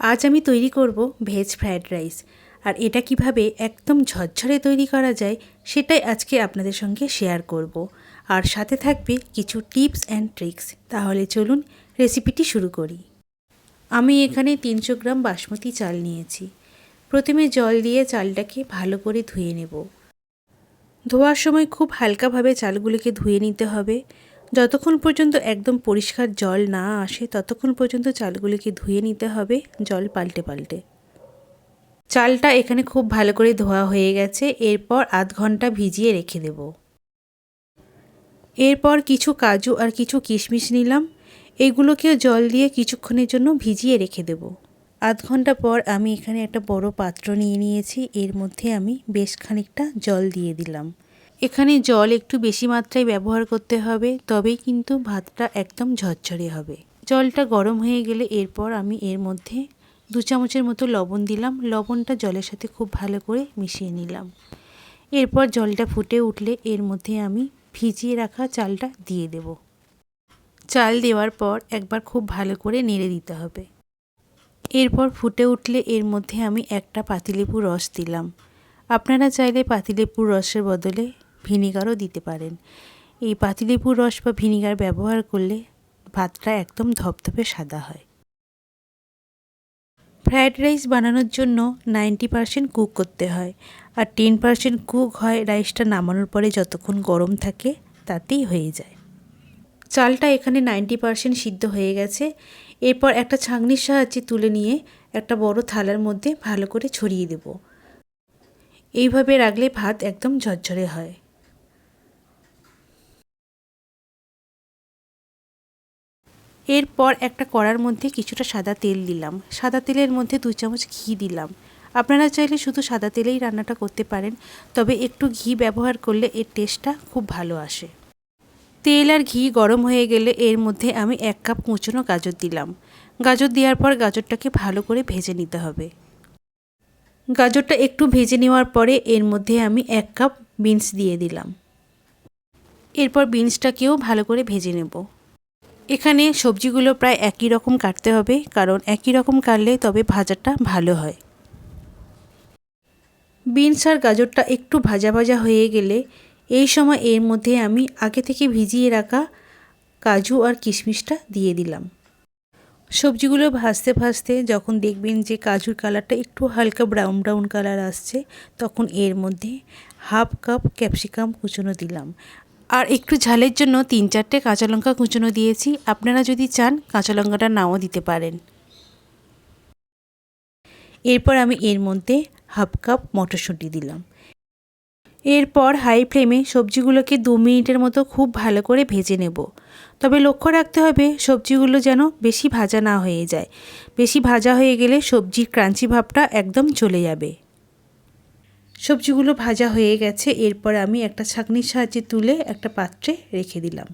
আজ আমি তৈরি করব ভেজ ফ্রায়েড রাইস। আর এটা কীভাবে একদম ঝরঝরে তৈরি করা যায় সেটাই আজকে আপনাদের সঙ্গে শেয়ার করব। আর সাথে থাকবে কিছু টিপস অ্যান্ড ট্রিক্স। তাহলে চলুন রেসিপিটি শুরু করি। আমি এখানে তিনশো গ্রাম বাসমতি চাল নিয়েছি। প্রথমে জল দিয়ে চালটাকে ভালো করে ধুয়ে নেব। ধোয়ার সময় খুব হালকাভাবে চালগুলোকে ধুয়ে নিতে হবে। যতক্ষণ পর্যন্ত একদম পরিষ্কার জল না আসে, ততক্ষণ পর্যন্ত চালগুলিকে ধুয়ে নিতে হবে, জল পাল্টে পাল্টে। চালটা এখানে খুব ভালো করে ধোয়া হয়ে গেছে, এরপর আধ ঘণ্টা ভিজিয়ে রেখে দেব। এরপর কিছু কাজু আর কিছু কিশমিশ নিলাম, এগুলোকেও জল দিয়ে কিছুক্ষণের জন্য ভিজিয়ে রেখে দেব। আধ ঘণ্টা পর আমি এখানে একটা বড় পাত্র নিয়ে নিয়েছি, এর মধ্যে আমি বেশ খানিকটা জল দিয়ে দিলাম। এখানে জল একটু বেশি মাত্রায় ব্যবহার করতে হবে, তবেই কিন্তু ভাতটা একদম ঝরঝরে হবে। জলটা গরম হয়ে গেলে এরপর আমি এর মধ্যে দু চামচের মতো লবণ দিলাম। লবণটা জলের সাথে খুব ভালো করে মিশিয়ে নিলাম। এরপর জলটা ফুটে উঠলে এর মধ্যে আমি ভিজিয়ে রাখা চালটা দিয়ে দেব। চাল দেওয়ার পর একবার খুব ভালো করে নেড়ে দিতে হবে। এরপর ফুটে উঠলে এর মধ্যে আমি একটা পাতিলেবুর রস দিলাম। আপনারা চাইলে পাতিলেবুর রসের বদলে ভিনিগারও দিতে পারেন। এই পাতিলেবুর রস বা ভিনিগার ব্যবহার করলে ভাতটা একদম ধপধপে সাদা হয়। ফ্রায়েড রাইস বানানোর জন্য নাইনটি পারসেন্ট কুক করতে হয় আর টেন পারসেন্ট কুক হয় রাইসটা নামানোর পরে যতক্ষণ গরম থাকে তাতেই হয়ে যায়। চালটা এখানে নাইনটি পারসেন্ট সিদ্ধ হয়ে গেছে। এরপর একটা ছাঁকনির সাহায্যে তুলে নিয়ে একটা বড় থালার মধ্যে ভালো করে ছড়িয়ে দেব। এইভাবে রাখলে ভাত একদম ঝরঝরে হয়। এরপর একটা কড়ার মধ্যে কিছুটা সাদা তেল দিলাম। সাদা তেলের মধ্যে দু চামচ ঘি দিলাম। আপনারা চাইলে শুধু সাদা তেলেই রান্নাটা করতে পারেন, তবে একটু ঘি ব্যবহার করলে এর টেস্টটা খুব ভালো আসে। তেল আর ঘি গরম হয়ে গেলে এর মধ্যে আমি এক কাপ কুচনো গাজর দিলাম। গাজর দেওয়ার পর গাজরটাকে ভালো করে ভেজে নিতে হবে। গাজরটা একটু ভেজে নেওয়ার পরে এর মধ্যে আমি এক কাপ বিনস দিয়ে দিলাম। এরপর বিনসটাকেও ভালো করে ভেজে নেব। এখানে সবজিগুলো প্রায় একই রকম কাটতে হবে, কারণ একই রকম কাটলে তবে ভাজাটা ভালো হয়। বিনস আর গাজরটা একটু ভাজা ভাজা হয়ে গেলে এই সময় এর মধ্যে আমি আগে থেকে ভিজিয়ে রাখা কাজু আর কিশমিশটা দিয়ে দিলাম। সবজিগুলো ভাজতে ভাজতে যখন দেখবেন যে কাজুর কালারটা একটু হালকা ব্রাউন ব্রাউন কালার আসছে, তখন এর মধ্যে হাফ কাপ ক্যাপসিকাম কুচনো দিলাম। আর একটু ঝালের জন্য তিন চারটে কাঁচা লঙ্কা কুচনো দিয়েছি। আপনারা যদি চান, কাঁচা লঙ্কাটা নাও দিতে পারেন। এরপর আমি এর মধ্যে হাফ কাপ মটরশুঁটি দিলাম। এরপর হাই ফ্লেমে সবজিগুলোকে দু মিনিটের মতো খুব ভালো করে ভেজে নেব। তবে লক্ষ্য রাখতে হবে, সবজিগুলো যেন বেশি ভাজা না হয়ে যায়। বেশি ভাজা হয়ে গেলে সবজির ক্রাঞ্চি ভাবটা একদম চলে যাবে। সবজিগুলো ভাজা হয়ে গেছে, এরপর আমি একটা ছাঁকনির সাহায্যে তুলে একটা পাত্রে রেখে দিলাম।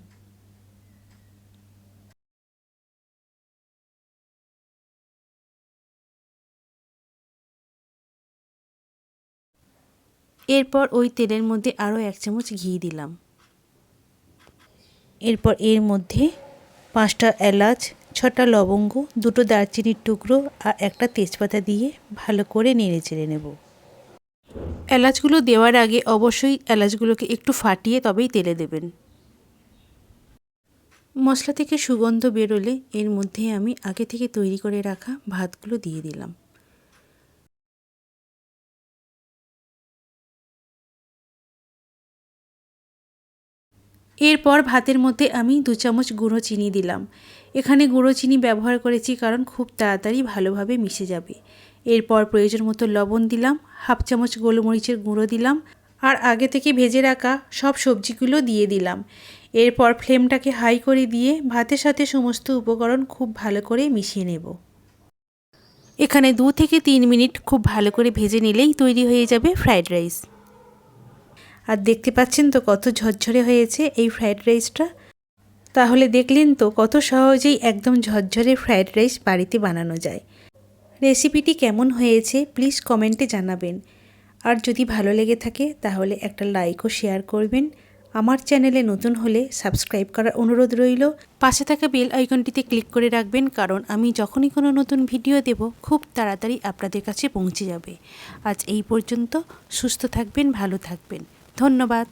এরপর ওই তেলের মধ্যে আরও এক চামচ ঘি দিলাম। এরপর এর মধ্যে পাঁচটা এলাচ, ছটা লবঙ্গ, দুটো দারচিনির টুকরো আর একটা তেজপাতা দিয়ে ভালো করে নেড়ে চেড়ে নেব। এলাচগুলো দেওয়ার আগে অবশ্যই এলাচগুলোকে একটু ফাটিয়ে তবেই তেলে দেবেন। মশলা থেকে সুগন্ধ বেরোলে এর মধ্যে আমি আগে থেকে তৈরি করে রাখা ভাতগুলো দিয়ে দিলাম। এরপর ভাতের মধ্যে আমি দু চামচ গুঁড়ো চিনি দিলাম। এখানে গুঁড়ো চিনি ব্যবহার করেছি কারণ খুব তাড়াতাড়ি ভালোভাবে মিশে যাবে। এরপর প্রয়োজন মতো লবণ দিলাম, হাফ চামচ গোলমরিচের গুঁড়ো দিলাম আর আগে থেকে ভেজে রাখা সব সবজিগুলো দিয়ে দিলাম। এরপর ফ্লেমটাকে হাই করে দিয়ে ভাতের সাথে সমস্ত উপকরণ খুব ভালো করে মিশিয়ে নেব। এখানে দু থেকে তিন মিনিট খুব ভালো করে ভেজে নিলেই তৈরি হয়ে যাবে ফ্রায়েড রাইস। আর দেখতে পাচ্ছেন তো কত ঝরঝরে হয়েছে এই ফ্রায়েড রাইসটা। তাহলে দেখলেন তো কত সহজেই একদম ঝরঝরে ফ্রায়েড রাইস বাড়িতে বানানো যায়। রেসিপিটি কেমন হয়েছে প্লিজ কমেন্টে জানাবেন। আর যদি ভালো লেগে থাকে তাহলে একটা লাইক ও শেয়ার করবেন। আমার চ্যানেলে নতুন হলে সাবস্ক্রাইব করার অনুরোধ রইল। পাশে থাকা বেল আইকনটিতে ক্লিক করে রাখবেন কারণ আমি যখনই কোনো নতুন ভিডিও দেব, খুব তাড়াতাড়ি আপনাদের কাছে পৌঁছে যাবে। আজ এই পর্যন্ত সুস্থ থাকবেন, ভালো থাকবেন। ধন্যবাদ।